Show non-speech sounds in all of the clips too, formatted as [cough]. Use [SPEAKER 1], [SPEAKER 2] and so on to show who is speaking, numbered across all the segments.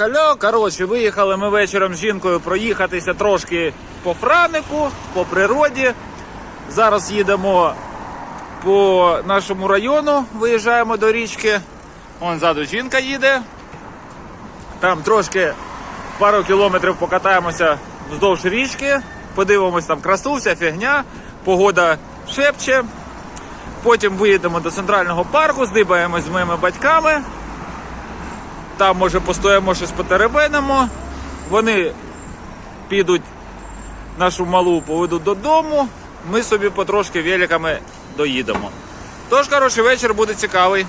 [SPEAKER 1] Хальо. Коротше, виїхали ми вечором з жінкою проїхатися трошки по Франику, по природі. Зараз їдемо по нашому району, виїжджаємо до річки. Вон ззаду жінка їде. Там трошки пару кілометрів покатаємося вздовж річки, подивимось там красу, вся фігня, погода шепче. Потім виїдемо до центрального парку, здибаємось з моїми батьками. Там, може, постоїмо щось потеребенимо. Вони підуть нашу малу поведуть додому. Ми собі потрошки великами доїдемо. Тож, коротше, вечір буде цікавий.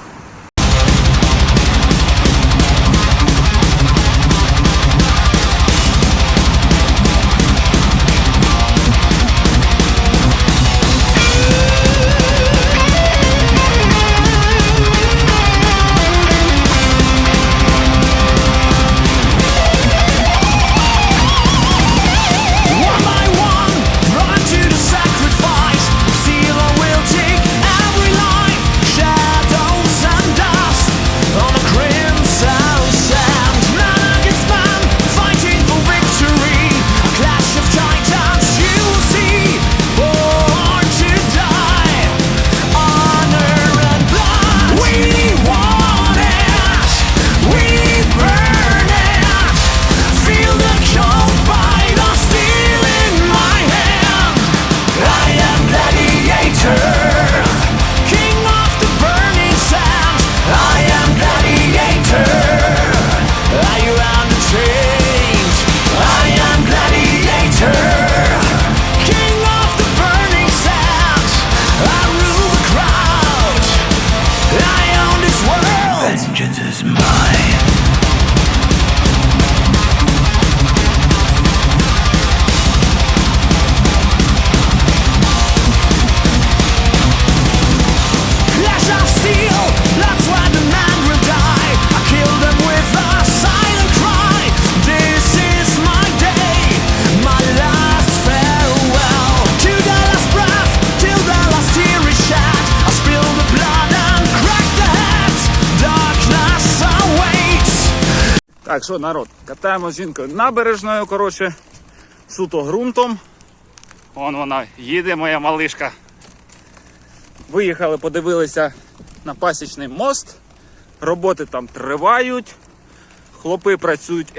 [SPEAKER 1] Так, що, народ, катаємо з жінкою набережною, коротше, суто ґрунтом. Вон вона їде, моя малишка. Виїхали, подивилися на пасічний мост. Роботи там тривають. Хлопи працюють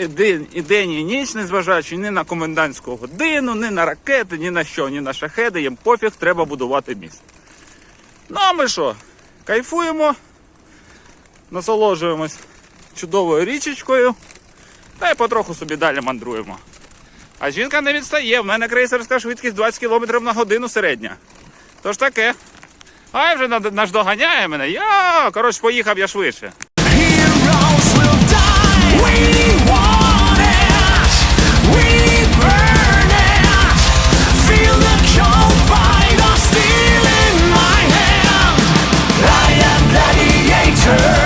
[SPEAKER 1] і день, і ніч, незважаючи ні на комендантську годину, ні на ракети, ні на що, ні на шахеди. Їм пофіг, треба будувати міст. Ну а ми що? Кайфуємо, насолоджуємось чудовою річечкою. Та й потроху собі далі мандруємо. А жінка не відстає, в мене крейсерська швидкість 20 км на годину середня. Тож таке. Ай вже наздоганяє мене. Я, коротше, поїхав я швидше.
[SPEAKER 2] Heroes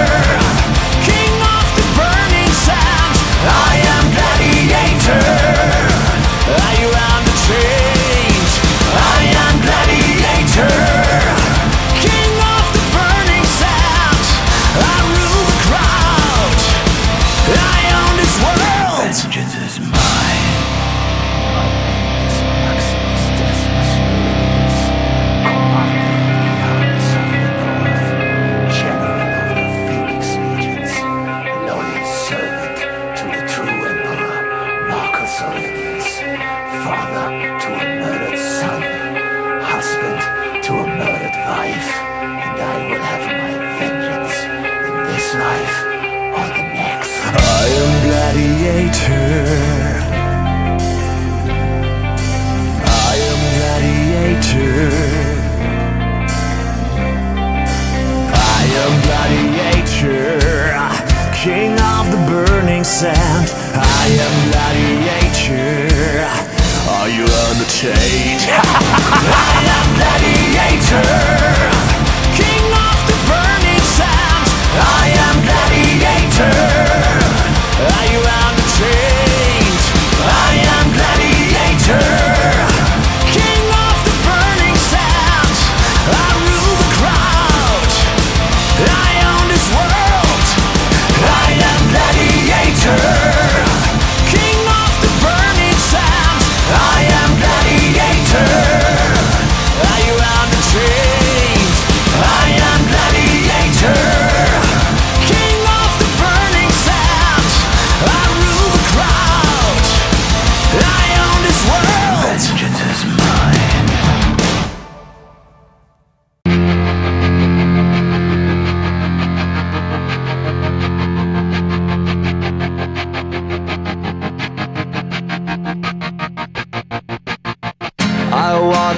[SPEAKER 2] unchained? [laughs] I am gladiator,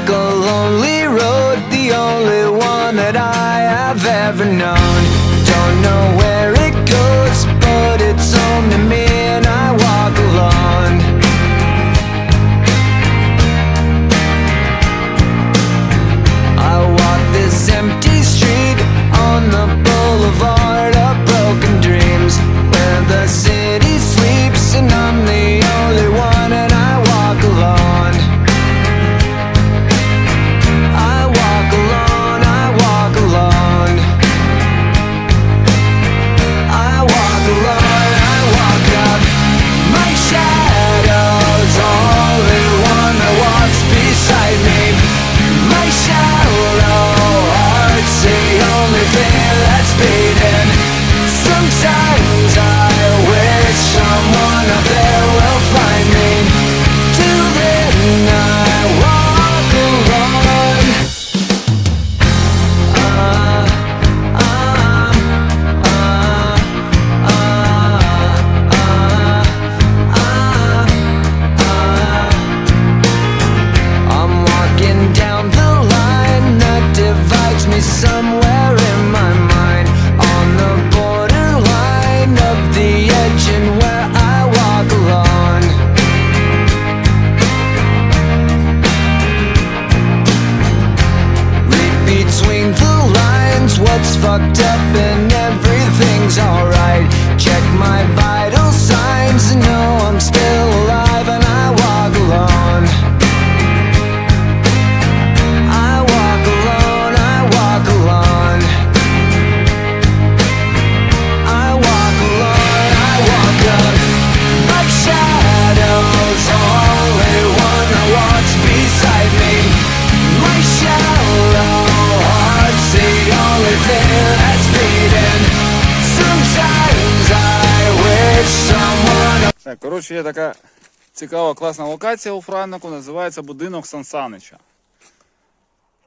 [SPEAKER 2] a lonely road The only one that I have ever known. Don't know where it goes But it's only me
[SPEAKER 1] Так, коротше, є така цікава класна локація у Франнику, називається будинок Сансанича.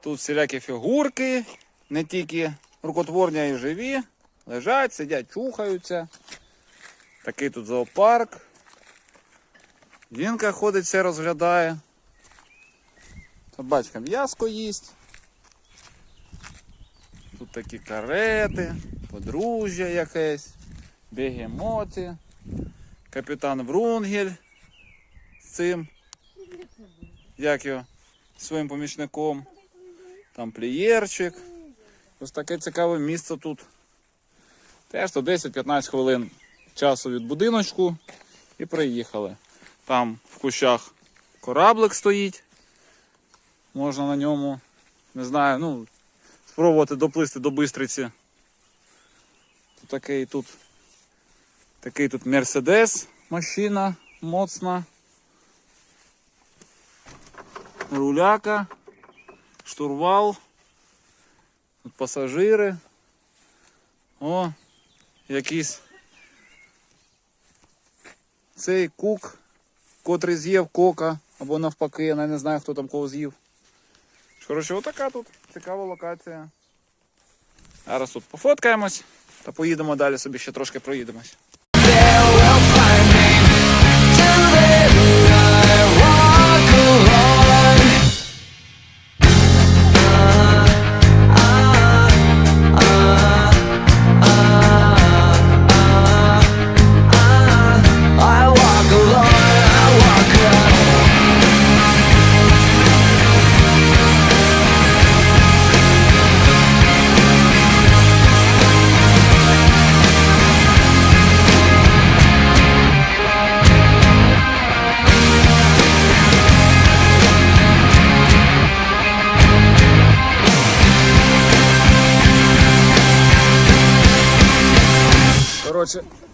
[SPEAKER 1] Тут всілякі фігурки, не тільки рукотворні, а й живі. Лежать, сидять, чухаються. Такий тут зоопарк. Жінка ходить, все розглядає. Собачка м'яско їсть. Тут такі карети, подружжя якесь, бегемоти, капітан Врунгель з цим. Як його? Своїм помічником. Там плієрчик. Ось таке цікаве місце тут. Теж то 10-15 хвилин часу від будиночку і приїхали. Там в кущах кораблик стоїть. Можна на ньому, не знаю, ну, спробувати доплисти до Бистриці. Тут такий тут такий тут Мерседес машина моцна. Руляка, штурвал, тут пасажири. О, якийсь цей кук, котрий з'їв кока, або навпаки, я не знаю, хто там кого з'їв. Коротше, отака тут цікава локація. Зараз тут пофоткаємось та поїдемо далі собі ще трошки проїдемось. Yeah.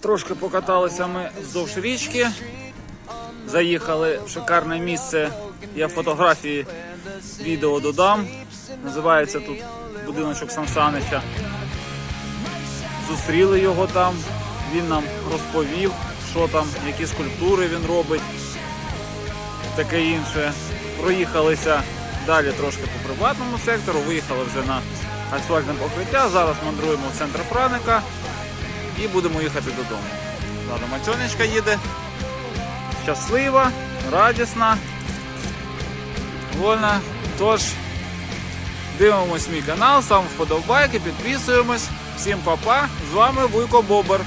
[SPEAKER 1] Трошки покаталися ми вздовж річки. Заїхали в шикарне місце. Я фотографії, відео додам. Називається тут будиночок Сансанича. Зустріли його там. Він нам розповів, що там, які скульптури він робить, таке інше. Проїхалися далі трошки по приватному сектору, виїхали вже на асфальтне покриття. Зараз мандруємо в центр Франика і будемо їхати додому. Ладно, Мацьонечка їде. Щаслива, радісна, вольна. Тож, дивимось мій канал, сам вподобайки, підписуємось. Всім па-па, з вами Вуйко Бобер.